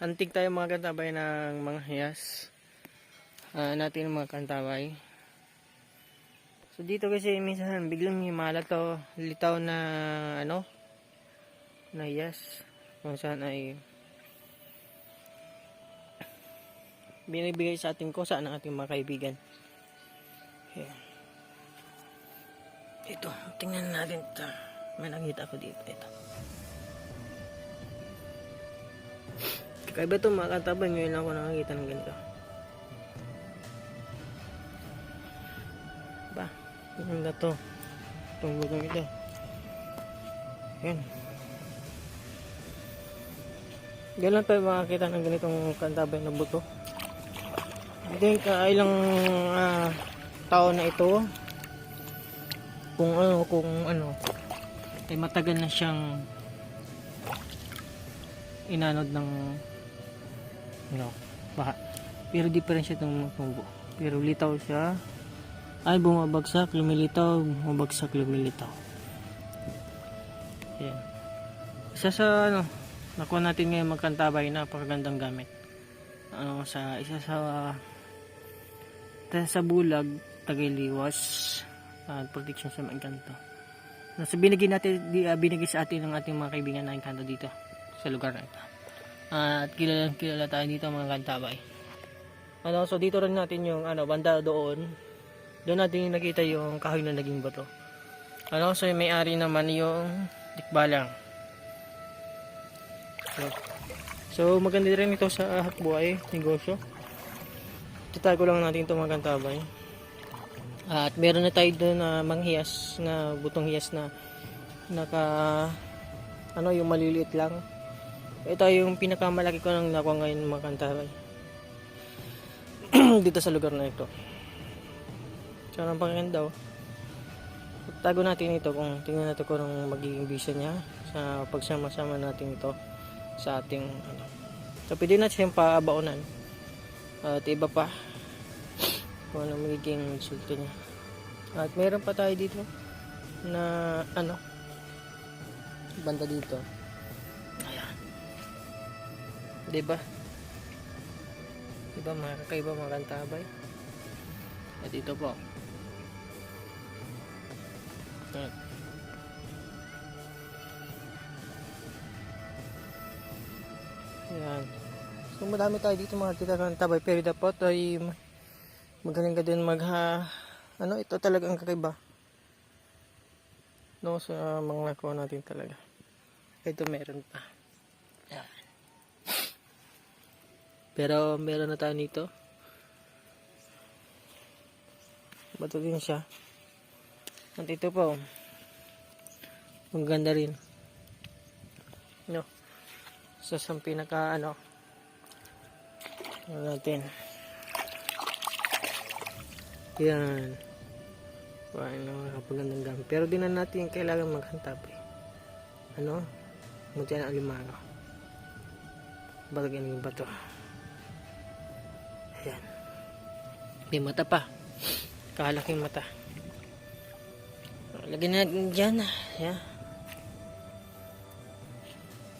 Antik tayo mga kantabay ng mga hiyas. Ah, natin mga kantabay. So dito kasi minsan biglang may malat to litaw na ano na hiyas. Kung saan ay binibigay sa ating ko saan ang ating mga kaibigan. Ayan. Ito, tingnan natin ito. May nakita ko dito. Ito. Kakaiba ito mga. Ngayon lang ako nakakita ng ganito. Ba, maganda to. Itong butong ito. Yan. Diyan lang tayo makakita ng ganitong kantabay na buto. I think uh, ilang ah, taon na ito kung ano kung ano ay matagal na siyang inanod ng ano baha. Pero di pa rin siya tumutubo pero litaw siya. Ay bumabagsak lumilitaw bumabagsak lumilitaw. Yan isa sa ano nakuha natin ngayon magkantabay napakagandang gamit. Ano sa isa sa ta- sa bulag tagaliwas at protection sa mga kanto. Nasa binigay natin di, ah, binigay sa atin ng ating mga kaibigan na kanto dito sa lugar na ito. At kilala kilala tayo dito mga kantabay. Ano, so dito rin natin yung ano banda doon. Doon natin nakita yung kahoy na naging bato. Ano, so may-ari naman yung tikbalang. So, so maganda rin ito sa hakbuhay, negosyo. Tatago lang natin itong mga kantabay. At meron na tayo doon na manghiyas na butong hiyas na naka ano yung maliliit lang. Ito yung pinakamalaki ko nang nakuha ngayon mga kantabay. Dito sa lugar na ito. So, ang pangaganda oh. Tago natin ito kung tingnan natin kung anong magiging bisa niya sa pagsama-sama natin ito sa ating ano. So, pwede natin siyang paabaunan. At iba pa kung ano magiging resulta niya. At meron pa tayo dito na ano banda dito. 'Di ba? 'Di ba mga kakaiba mga kantabay? At ito po. Ayan. Ayan. So madami tayo dito mga titakantabay pero dapat ay magaling ka din magha ano ito talaga ang kakaiba no sa mga nakuha natin talaga ito meron pa Yan. Pero meron na tayo nito bato din siya at ito po ang ganda rin no sa so, pinaka ano ano natin yan. Paano nakapagandang gamit. Pero di na natin kailangan maghantab eh. Ano? Munti na alimango. Balagyan yung bato. Ayan. May mata pa. Kalaking mata. Lagyan natin dyan.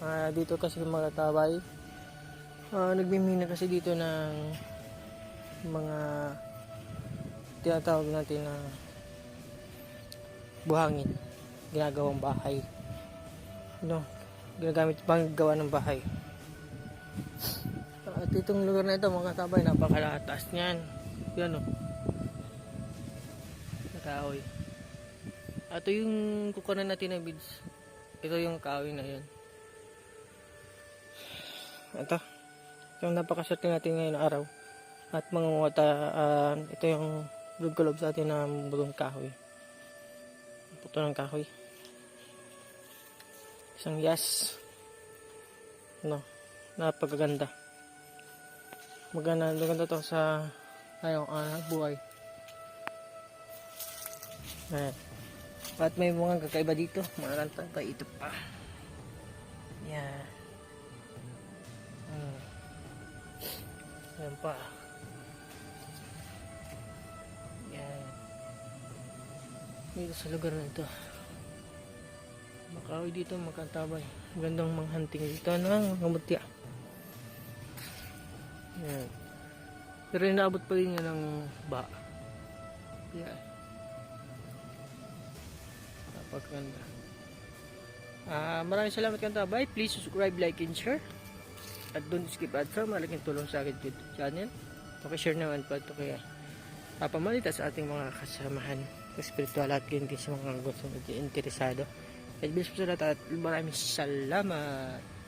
Ah, dito kasi mga tabay. Ah, nagmimina kasi dito ng mga tinatawag natin na buhangin ginagawang bahay no ginagamit pang gawa ng bahay at itong lugar na ito mga katabay napakalataas niyan. Yan o nakahoy at ito yung kukunan natin na beads. Ito yung kahoy na yan ito. Yung napakaswerte natin ngayon na araw. At mga wata uh, ito yung gugkulob sa atin na bulong kahoy. Puto ng kahoy. Isang yas. No napakaganda maganda maganda to sa ano anak buhay Ayan. at may mga kakaiba dito mga kanta pa ito pa yan hmm. yan pa yan. Dito sa lugar na ito. Makawi dito, makantabay. Gandang manghunting dito. Ano ang mga mutya? Yan. Pero inaabot pa rin niya ng ba. Yan. Napakaganda. Ah, maraming salamat kanta. Bye. Please subscribe, like, and share. At don't skip ads. Malaking tulong sa akin dito channel. Pakishare naman po ito kaya papamalita sa ating mga kasamahan espiritual at ganyan sa mga gusto interesado. At bilis po sa lahat at maraming salamat.